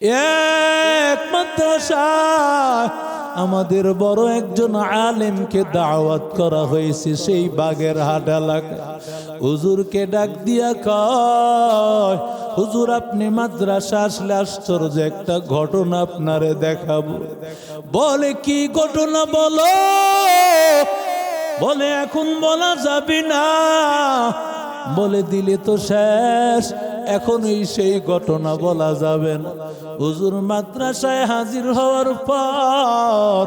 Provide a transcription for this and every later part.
এক মাদ্রাসায় আমাদের বড় একজন আলেমকে দাওয়াত করা হয়েছে সেই বাগের হাট এলাকা হুজুরকে ডাক দিয়া কয়, হুজুর, আপনি মাদ্রাসা আসলে আশ্চর্য, একটা ঘটনা আপনারে দেখাবো। বলে, কি ঘটনা বলো? বলে, এখন বলা যাবে না। বলে, দিলে তো শেষ। এখন এই সেই ঘটনা বলা যাবে না। হুজুর মাদ্রাসায় হাজির হওয়ার পর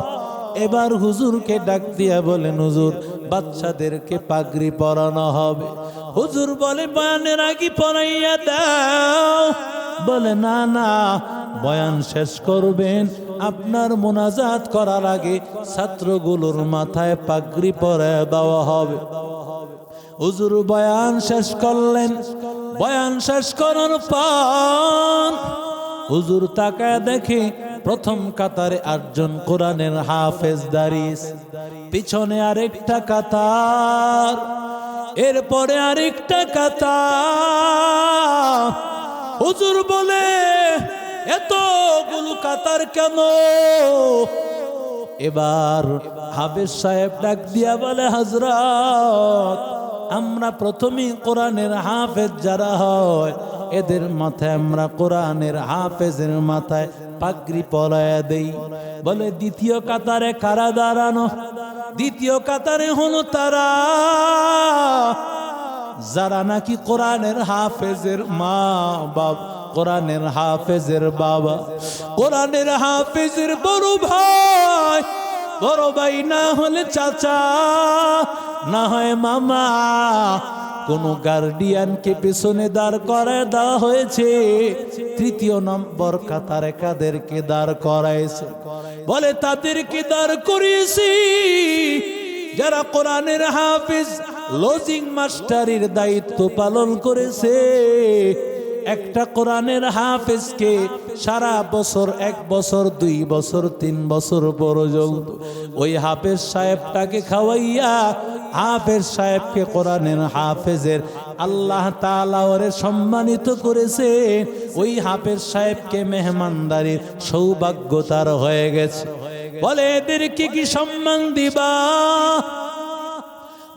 এবার হুজুরকে ডাক দিয়া বলেন, হুজুর, বাচ্চাদেরকে পাগড়ি পরানো হবে। হুজুর বলে, বয়ানের আগে পরাইয়া দাও। বলে, না না, বয়ান শেষ করবেন। আপনার মোনাজাত করার আগে ছাত্রগুলোর মাথায় পাগড়ি পরে দেওয়া হবে। হুজুর বয়ান শেষ করলেন। বয়ান শেষ করার পর হুজুর তাকায় দেখে প্রথম কাতারে আটজন কোরআনের হাফেজ দাঁড়িয়ে পিছনে আরেকটা কাতার, এরপরে আরেকটা কাতার। হুজুর বলে, এতগুলো কাতার কেন? এবার হাফেজ সাহেব ডাক দিয়া বলে, হজরত আমরা প্রথমেই কোরআনের হাফেজ যারা হয়, এদের মাথায় আমরা কোরআনের হাফেজের মাথায় পাগড়ি পরায়া দেই। বলে, দ্বিতীয় কাতারে কারা দাঁড়ানো? দ্বিতীয় কাতারে হলো তারা। যারা নাকি কোরআনের হাফেজের মা বাবা কোরআনের হাফেজের বাবা, কোরআনের হাফেজের বড় ভাই বড় ভাই না হলে চাচা, না হয় মামা। কোন গার্ডিয়ানকে পেছনে দাঁড় করায় দেওয়া হয়েছে। তৃতীয় নম্বর কাতারে কাদেরকে দাঁড় করাইছে। বলে, তাদেরকে দাঁড় করিয়েছি। যারা কোরআনের হাফিজ লজিং মাস্টারির দায়িত্ব পালন করেছে একটা কোরআনের হাফেজকে সারা বছর, এক বছর, দুই বছর, তিন বছর বড় পর্যন্ত ওই হাফেজ সাহেবটাকে খাওয়াইয়া, হাফেজ সাহেবকে কোরআনের হাফেজের আল্লাহ তাআলা সম্মানিত করেছে। ওই হাফেজ সাহেবকে মেহমানদারির সৌভাগ্য তার হয়ে গেছে। বলে, এদেরকে কি সম্মান দিবা?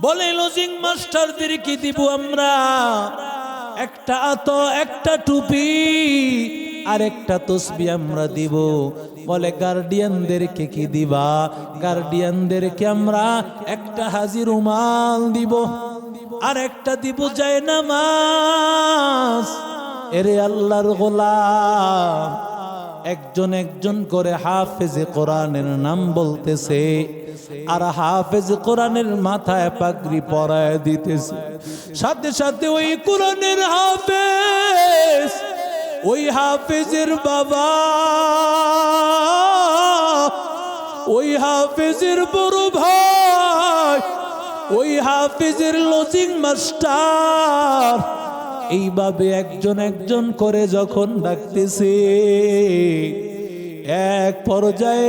বলে, লজিং মাস্টারদের কি দিব আমরা। একটা তো একটা টুপি আর একটা তসবি আমরা দিব। বলে, গার্ডিয়ানদেরকে কি দিবা? গার্ডিয়ানদেরকে আমরা একটা হাজির উমাল দিব। আর একটা দিব যায় নামাজ। এরে আল্লাহর গোলাম একজন একজন করে হাফেজে কোরআনের নাম বলতেছে, আর হাফেজ কোরআনের মাথায় পাগড়ি পরায় দিতেছে। সাথে সাথে ওই কোরআনের হাফেজ, ওই হাফেজের বাবা, ওই হাফেজের বড় ভাই, ওই হাফেজের লজিং মাস্টার এইভাবে একজন একজন করে যখন ডাকতেছে, এক পর্যায়ে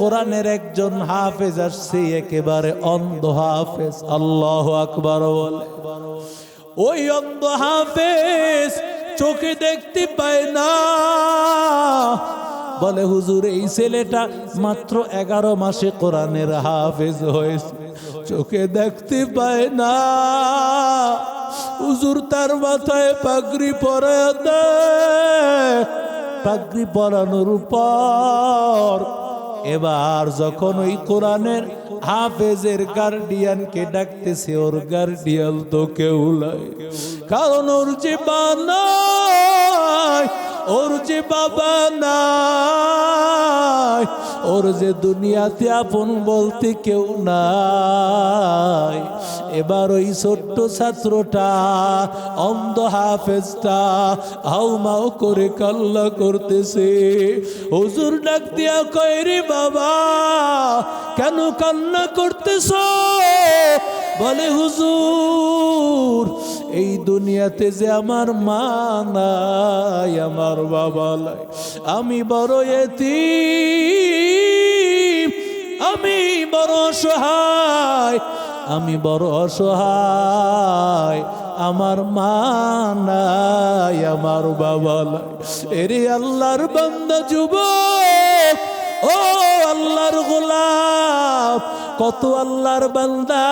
কোরআনের একজন হাফেজ আসছে, একেবারে অন্ধ হাফেজ, আল্লাহ আকবার বলে। ওই অন্ধ হাফেজ চোখে দেখতে পায় না। বলে, হুজুর, এই ছেলেটা মাত্র এগারো মাসে কোরআনের হাফেজ হয়েছে, চোখে দেখতে পায় না। হুজুর তার মাথায় পাগড়ি পরা দেয়। পাগড়ি পরানোর পর এবার যখন ওই কোরআনের হাফেজের গার্ডিয়ানকে ডাকতেছে, ওর গার্ডিয়ান তো কেউ কারণ ওর যে বানায় ওর যে বাবা নাই ওর যে দুনিয়াতে আপন বলতে কেউ নাই। এবার ওই ছোট্ট ছাত্রটা অন্ধ হাফেজটা হাউমাও করে কাল্লা করতেছে। হুজুর ডাক দিয়া কয়, রে বাবা, কেন কান্না করতেছ? বলে, হুজুর এই দুনিয়াতে যে আমার মা নাই, আমার বাবা নাই। আমি বড় এতিম, আমি বড় অসহায়, আমি বড় অসহায়। আমার মা নাই, আমার বাবা নাই। এরে আল্লাহর বান্দা যুবক, ও আল্লাহর গোলাপ কত আল্লাহর বান্দা।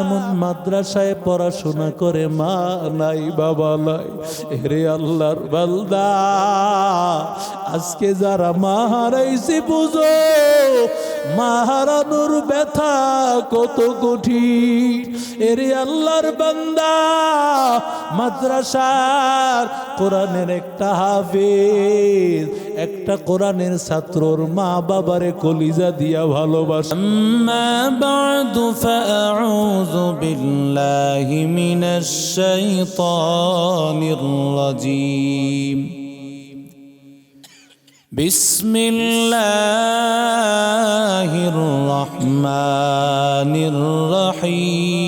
এমন মাদ্রাসায় পড়াশোনা করে মা নাই, বাবা নাই। এরে আল্লাহর বান্দা, আজকে যারা মা হারাইছে বুঝো মা হারানোর ব্যথা কত কঠিন। এরে আল্লাহর বান্দা, মাদ্রাসার কোরআনের একটা হাফেজ একটা কোরআনের ছাত্রর মা বাবারে কলিজা দিয়া ভালোবাসে أما بعد فأعوذ بالله من الشيطان الرجيم بسم الله الرحمن الرحيم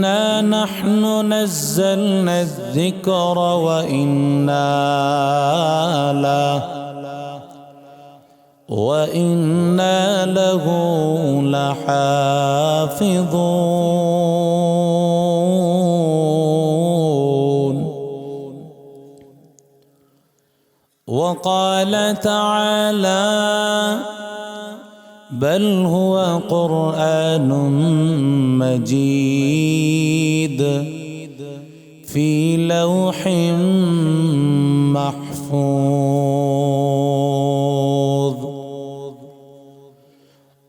إنا نحن نزلنا الذكر وإنا له وإنا له لحافظون. وقال تعالى بل هو قرآن مجيد في لوح محفوظ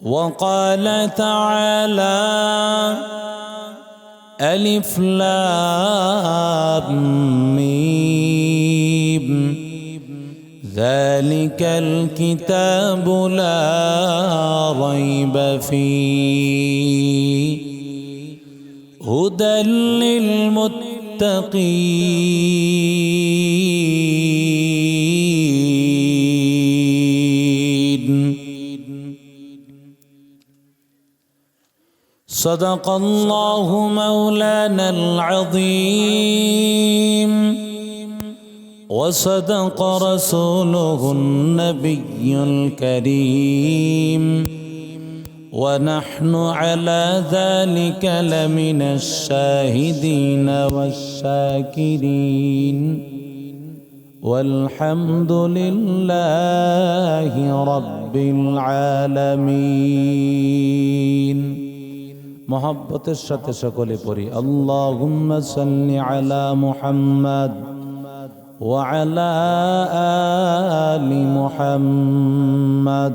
وقال تعالى ألف لام ميم ذلك الكتاب لا ريب فيه هدى للمتقين. صدق الله مولانا العظيم. وصدق رسوله النبي الكريم. ونحن على ذلك لمن الشاهدين والشاكرين والحمد لله رب العالمين محبت সাথে সকলে পড়ি اللهم صل على محمد وعلى آل محمد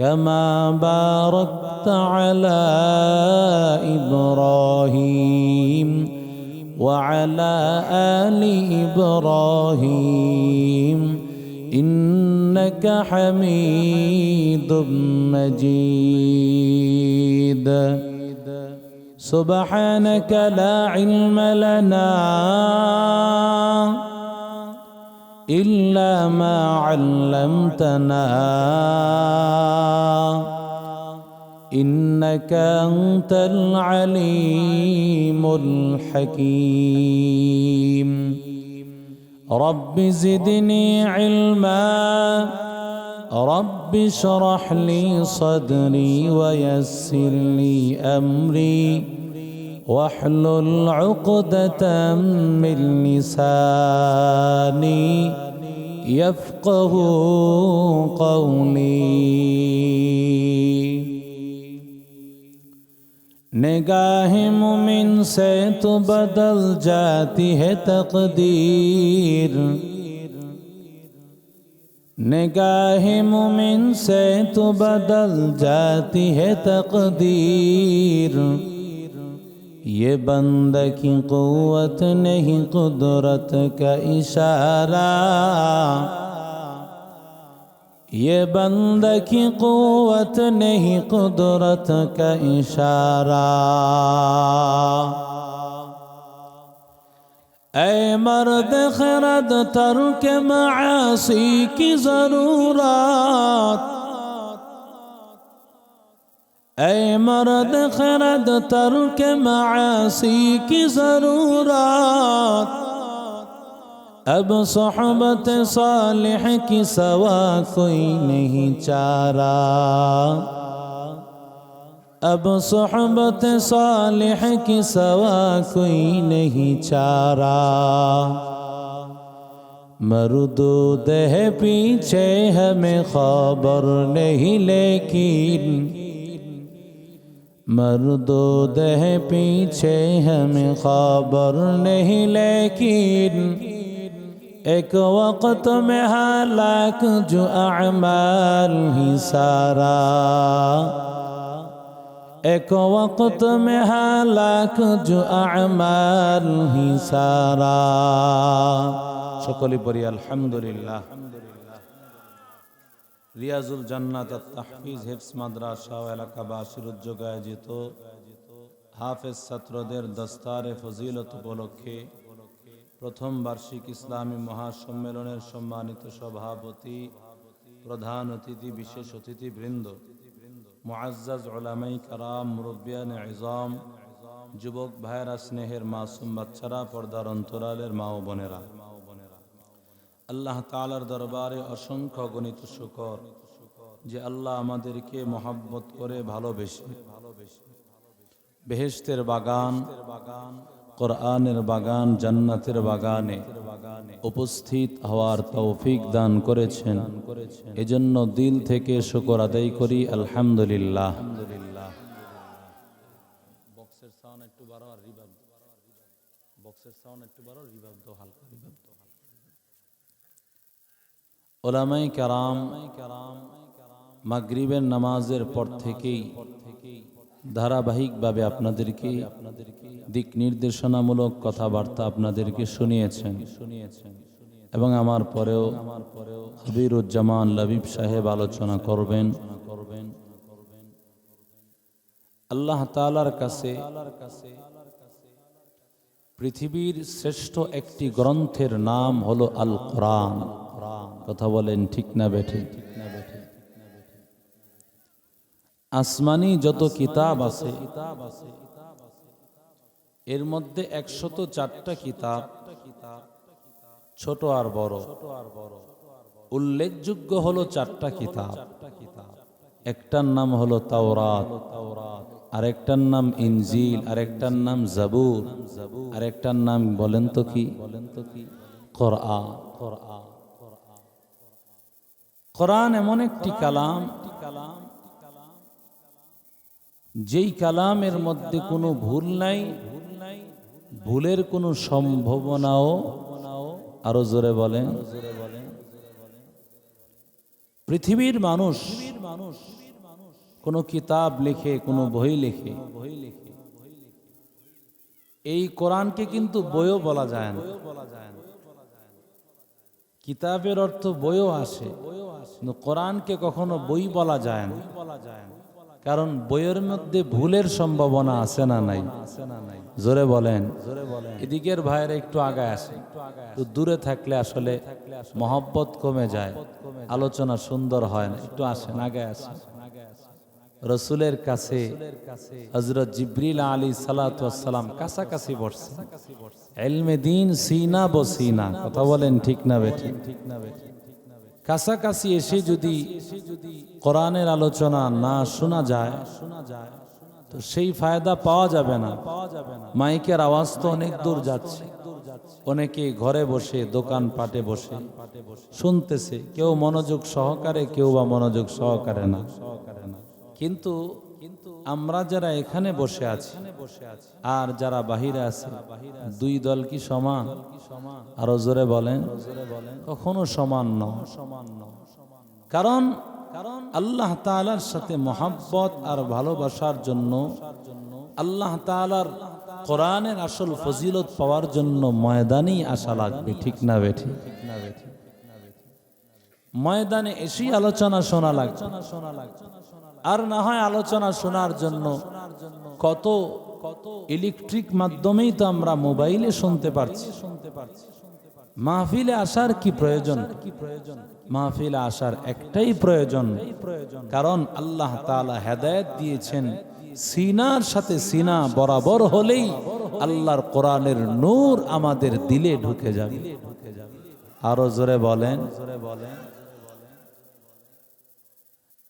كما باركت على إبراهيم وعلى آل إبراهيم إنك حميد مجيد. سبحانك لا علم لنا إلا ما علمتنا. إنك أنت العليم الحكيم. رب زدني علما. رب اشرح لي صدري ويسر لي أمري. واحلل عقدة من لساني يفقه قولي. نگاہ مومن سے تو بدل جاتی ہے تقدیر. نگاہ مومن سے تو بدل جاتی ہے تقدیر. ये बंद की कुवत नहीं कुदरत का इशारा ये बंद की कुवत नहीं कुदरत का इशारा ऐ मर्द खरद तर्क मासी की जरूरत اے مرد خرد ترک معاصی کی ضرورات اب صحبت صالح کی سوا کوئی نہیں چارہ اب صحبت صالح کی سوا کوئی نہیں چارہ مردود ہے پیچھے ہمیں خبر نہیں لیکن مردود ہے پیچھے ہمیں خبر نہیں لیکن ایک وقت میں حالک جو اعمال ہی سارا ایک وقت میں حالک جو اعمال ہی سارا شکلی بری الحمدللہ রিয়াজুল জান্নাত তাহফিজ হেফস মাদ্রাসা ও এলাকাবাসীর উদ্যোগে আয়োজিত হাফেজ ছাত্রদের দস্তারে ফজিলত উপলক্ষে প্রথম বার্ষিক ইসলামী মহাসম্মেলনের সম্মানিত সভাপতি, প্রধান অতিথি, বিশেষ অতিথি বৃন্দ মুআজ্জাজ ওলামাই কারাম মুরব্বিয়ান যুবক ভাইয়েরা, স্নেহের মাসুম বাচ্চারা, পর্দার অন্তরালের মা ও বোনেরা। আল্লাহ তালার দরবারে অসংখ্য গণিত শুকর, যে আল্লাহ আমাদেরকে মহাব্বত করে ভালোবেসে। বেহেশতের বাগান, কোরআনের বাগান, জান্নাতের বাগানে উপস্থিত হওয়ার তৌফিক দান করেছেন। এজন্য দিল থেকে শুকর আদায় করি, আলহামদুলিল্লাহ। বক্সের সাউন্ড একটু বাড়ো আর রিভাব বক্সের সাউন্ড একটু বাড়ো রিভাব দাও হালকা রিভাব দাও ওলামাই কারাম মাগরিবের নামাজের পর থেকেই ধারাবাহিকভাবে আপনাদেরকে দিক নির্দেশনামূলক কথাবার্তা আপনাদেরকে শুনিয়েছেন। এবং আমার পরেও হাবিরুজ্জামান লবিব সাহেব আলোচনা করবেন। আল্লাহ তালার কাছে পৃথিবীর শ্রেষ্ঠ একটি গ্রন্থের নাম হলো আল কোরআন কথা বলেন ঠিক না বেঠে। ঠিক না বেঠে আসমানি যত কিতাব আছে এর মধ্যে একশত চারটা কিতাব ছোট আর বড়। উল্লেখযোগ্য হলো চারটা কিতাব। একটার নাম হলো তাওরাত আরেকটার নাম ইনজিল আরেকটার নাম জাবুর আরেকটার নাম বলেন তো কি? বলেন তো কি? কোরআন। কোরআন। কোরআন এমন একটি কালাম, যেই কালামের মধ্যে কোনো ভুল নাই, ভুলের কোনো সম্ভাবনাও আরও জোরে বলেন। পৃথিবীর মানুষ কোন কিতাব লিখে, কোনো বই লিখে, এই কোরআনকে কিন্তু বইও বলা যায় না। কিতাবের অর্থ বইও আসে কোরআনকে কখনো বই বলা যায় না। কারণ বইয়ের মধ্যে ভুলের সম্ভাবনা আছে না নাই? জোরে বলেন। জোরে বলেন এদিকের ভাইয়েরা একটু আগায় আসে। একটু দূরে থাকলে আসলে মহব্বত কমে যায়। আলোচনা সুন্দর হয় না। একটু আসেন আগে আসেন। রসুলের কাছে হজরত জিব্রিল আলী সালাতাম কাছাকাছি বসছে। এলমে দিন সিনা বো সিনা, কথা বলেন ঠিক না বেঠি। ঠিক না বেঠি কাছাকাছি এসে যদি কোরআনের আলোচনা না শোনা যায় শোনা যায় তো সেই ফায়দা পাওয়া যাবে না। মাইকের আওয়াজ তো অনেক দূর যাচ্ছে। অনেকে ঘরে বসে দোকান পাটে বসে শুনতেছে, কেউ মনোযোগ সহকারে, কেউ বা মনোযোগ সহকারে না সহকারে না। কিন্তু কিন্তু আমরা যারা এখানে বসে আছি আর যারা বাহিরে আছে দুই দল কি সমান? আরও জোরে বলেন। কখনো সমান নয়। সমান কারণ কারণ আল্লাহ তাআলার সাথে মহাব্বত আর ভালোবাসার জন্য আল্লাহ তাআলার কোরআনের আসল ফজিলত পাওয়ার জন্য ময়দানি আশা লাগবে ঠিক না বেঠি? না ময়দানে এসেই আলোচনা শোনা লাগে আর না হয় আলোচনা শোনার জন্য। কত কত ইলেকট্রিক মাধ্যমেই তো আমরা মোবাইলে শুনতে পারছি শুনতে পারছি। মাহফিলে আসার কি প্রয়োজন? কি প্রয়োজন মাহফিলে আসার একটাই প্রয়োজন। কারণ আল্লাহ তাআলা হেদায়েত দিয়েছেন, সিনার সাথে সিনা বরাবর হলেই আল্লাহর কোরআনের নূর আমাদের দিলে ঢুকে যাবে। আরও জোরে বলেন জোরে বলেন।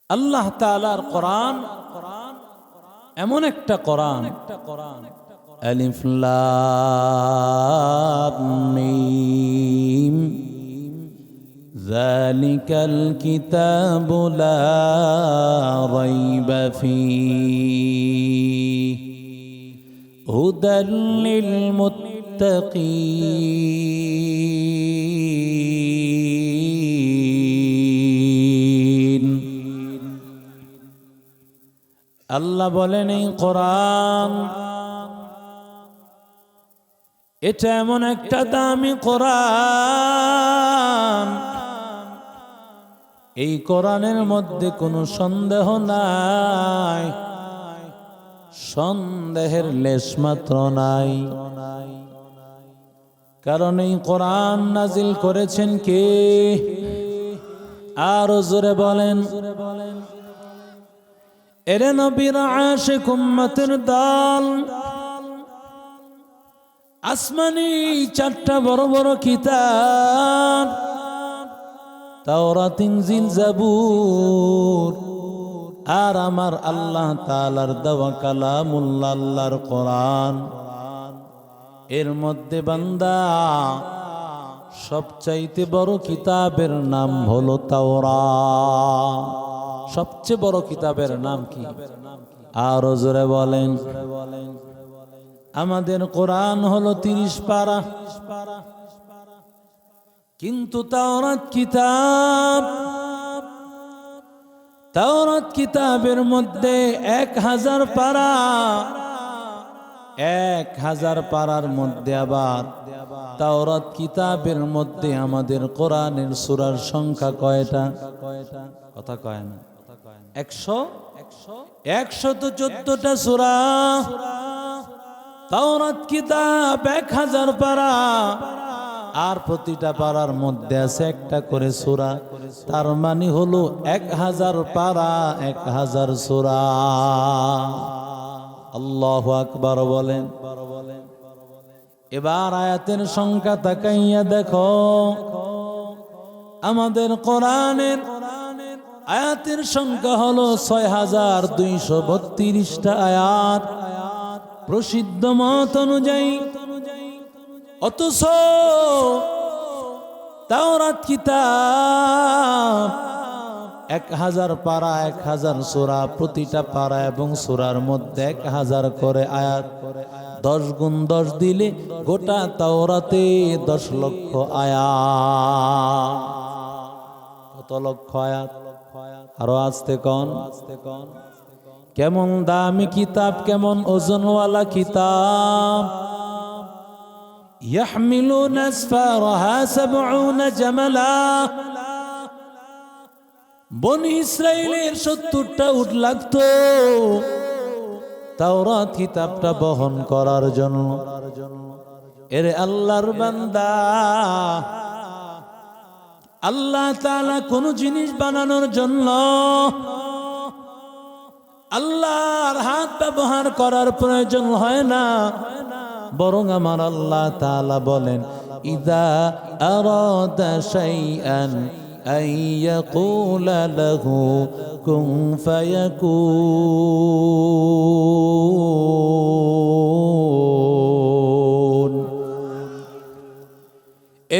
আল্লাহ তাআলার কোরআন এমন একটা কোরআন একটা কোরআন আলিফ লাম মিম ذلك الكتاب لا ريب فيه هدى للمتقين আল্লাহ বলেন এই কোরআন। এটা এমন একটা দামি কোরআন। এই কোরআনের মধ্যে কোনো সন্দেহ নাই। সন্দেহের লেশ মাত্র নাই। কারণ এই কোরআন নাজিল করেছেন কে? আরও জোরে বলেন জোরে বলেন। এরে নবীর আশিক উম্মতের দল। আসমানি চারটা বড় বড় কিতাব, তাওরাত, ইনজিল, জাবুর। আর আমার আল্লাহ তাআলার দেওয়া কালামুল্লাহ আল্লাহর কোরআন। এর মধ্যে বান্দা, সবচাইতে বড় কিতাবের নাম হলো তাওরা সবচেয়ে বড় কিতাবের নাম কি? আর জোরে বলেন। আমাদের কোরআন হলো তিরিশ পারা। কিন্তু তাওরাত কিতাব, তাওরাত কিতাবের মধ্যে এক হাজার পারা, এক হাজার পারার মধ্যে আবার তাওরাত কিতাবের মধ্যে আমাদের কোরআনের সুরার সংখ্যা কয়টা? কথা কয় না। একশো? একশো তো চোদ্দটা সুরা। তাওরাত কিতাব এক হাজার পারা। আর প্রতিটা পাড়ার মধ্যে আছে একটা করে সুরা। তার মানে হলো এক হাজার পারা, এক হাজার সুরা। আল্লাহ আকবার বলেন। এবার আয়াতের সংখ্যা তাকাইয়া দেখো। আমাদের কোরআনের আয়াতের সংখ্যা হলো ছয় হাজার দুইশো বত্রিশটা আয়াত। প্রসিদ্ধ মত অনুযায়ী, অথচ তাওরাত কিতাব এক হাজার পারা এক হাজার সোরা, প্রতিটা পারা এবং সোরার মধ্যে এক হাজার করে আয়াত। দশ গুণ দশ দিলে গোটা তাওরাতে দশ লক্ষ আয়াত। কত লক্ষ আয়াত? আরো আসতে কন আসতে কন কেমন দামি কিতাব কেমন ওজনওয়ালা কিতাব يحملون أسفارها سبعون جملا বন ইসরায়েলের সত্তরটা উট লাগতো তাওরাত কিতাবটা বহন করার জন্য এর আল্লাহর বান্দা আল্লাহ তাআলা কোন জিনিস বানানোর জন্য আল্লাহর হাত ব্যবহার করার প্রয়োজন হয় না বরং আমার আল্লাহ তাআলা বলেন ইদা আরাদা শাইআন أن يقول له كن فيكون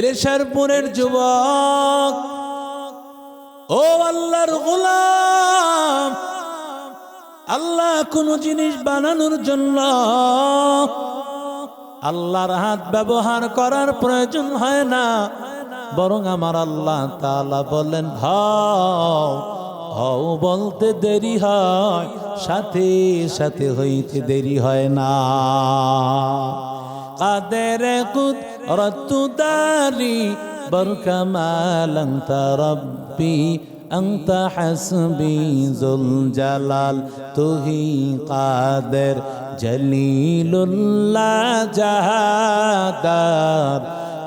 এরে শেরপুরের যুবক। ও আল্লাহর গোলাম, আল্লাহ কোন জিনিস বানানোর জন্য আল্লাহর হাত ব্যবহার করার প্রয়োজন হয় না। বরং আমার আল্লাহ তালা বলেন, হও হও বলতে দেরি হয়, সাথে সাথে হইতে দেরি হয় না। قادر قدرت داري بركمال أنت ربي أنت حسبي ذو الجلال তুহি কাদের জলিলুল্লাহ জাহাদার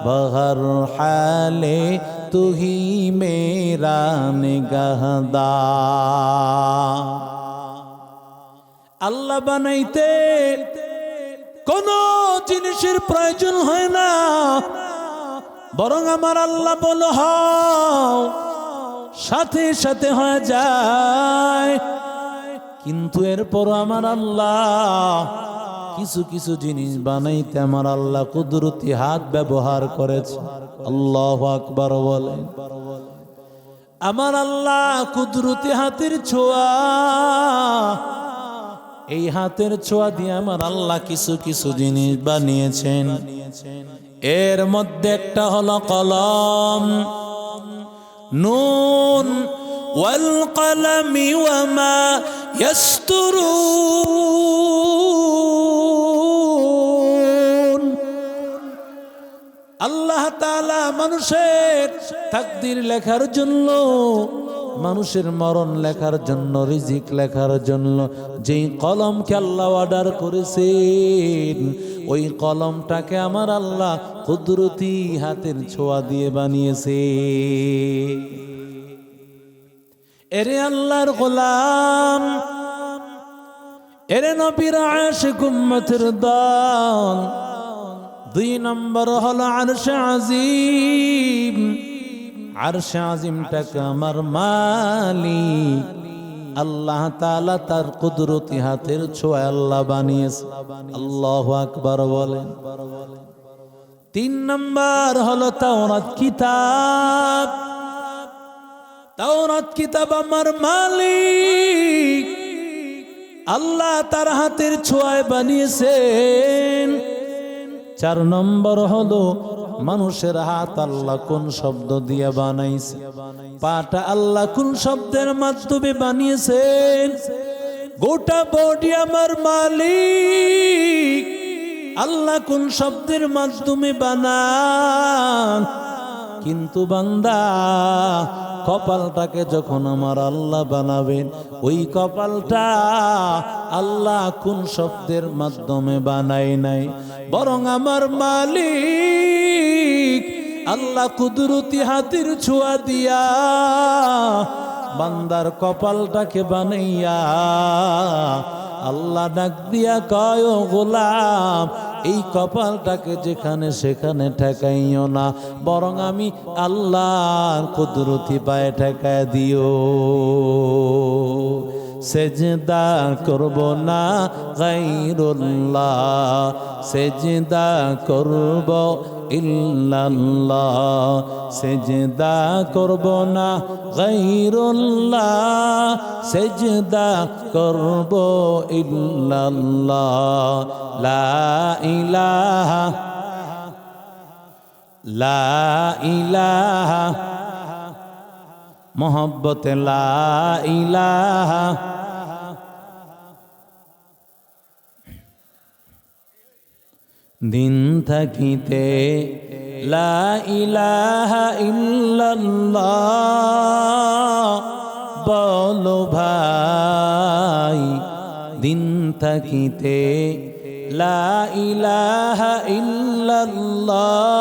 বহর হালে তুহি মেরা নিগহদা আল্লাহ বানাইতে কোন জিনিসের প্রয়োজন হয় না। বরং আমার আল্লাহ বল হও সাথে সাথে হয়ে যায়। কিন্তু এরপর আমার আল্লাহ কিছু কিছু জিনিস বানাইতে আমার আল্লাহ কুদরতি হাত ব্যবহার করেছে। আল্লাহ আকবার বলেন আমার আল্লাহ কুদরতি হাতের ছোঁয়া এই হাতের ছোঁয়া দিয়ে আমার আল্লাহ কিছু কিছু জিনিস বানিয়েছেন। এর মধ্যে একটা হলো কলম। নুন, ওয়াল কলমি আল্লাহ তাআলা মানুষের তাকদির লেখার জন্য মানুষের মরণ লেখার জন্য, রিজিক লেখার জন্য, যেই কলমকে আল্লাহ অর্ডার করেছেন, ওই কলমটাকে আমার আল্লাহ কুদরতি হাতের ছোঁয়া দিয়ে বানিয়েছে এরে আল্লাহর গোলাম, এরে নবীর আশিক উম্মতের দল, দুই নম্বর হলো আরশে আজিম আরশে আজিমটাকে আমার মালিক আল্লাহ তালা তার কুদরতি হাতের ছোঁয়া আল্লাহ বানিয়েছে। আল্লাহ আকবার বলেন। তিন নম্বর হলো তাওরাত কিতাব। তাওরাত কিতাব আমার মালিক। আল্লাহ তার হাতের ছোঁয়ায় বানিয়েছেন। চার নম্বর হলো মানুষের হাত আল্লাহ কোন শব্দ দিয়ে বানাইছে? পাটা আল্লাহ কোন শব্দের মাধ্যমে বানিয়েছেন? গোটা বডি আমার মালিক। আল্লাহ কোন শব্দের মাধ্যমে বানান? কিন্তু বান্দা, কপালটাকে যখন আমার আল্লাহ বানাবেন, ওই কপালটা আল্লাহ কোন শব্দের মাধ্যমে বানাই নাই? বরং আমার মালিক আল্লাহ কুদরতি হাতির ছোঁয়া দিয়া বান্দার কপালটাকে বানাইয়া আল্লাহ ডাক দিয়া কয় গোলাম, এই কপালটাকে যেখানে সেখানে ঠেকাইও না, বরং আমি আল্লাহর কুদরতি পায়ে ঠেকায় দিও। সেজদা করব না গাইরুল্লাহ সেজদা করব ইল্লাল্লাহ। সেজদা করব না গাইরুল্লাহ সেজদা করব ইল্লাল্লাহ। লা ইলাহা লা ইলাহা। মোহব্বত দিন থাকিতে লা ইলাহা বলো ভাই দিন থাকিতে লা ইলাহা ইল্লাল্লাহ।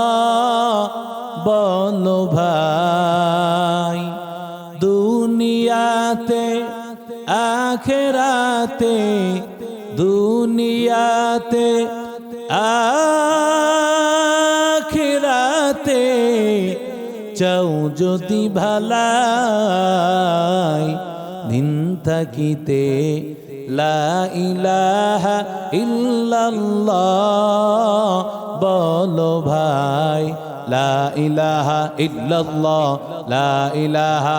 বলো ভাই। দুনিয়াতে, আখেরাতে দুনিয়াতে, আখেরাতে চাও যদি ভালাই দিন থাকিতে, লা ইলাহা ইল্লাল্লাহ বলো ভাই, লা ইলাহা ইল্লাল্লাহ, লা ইলাহা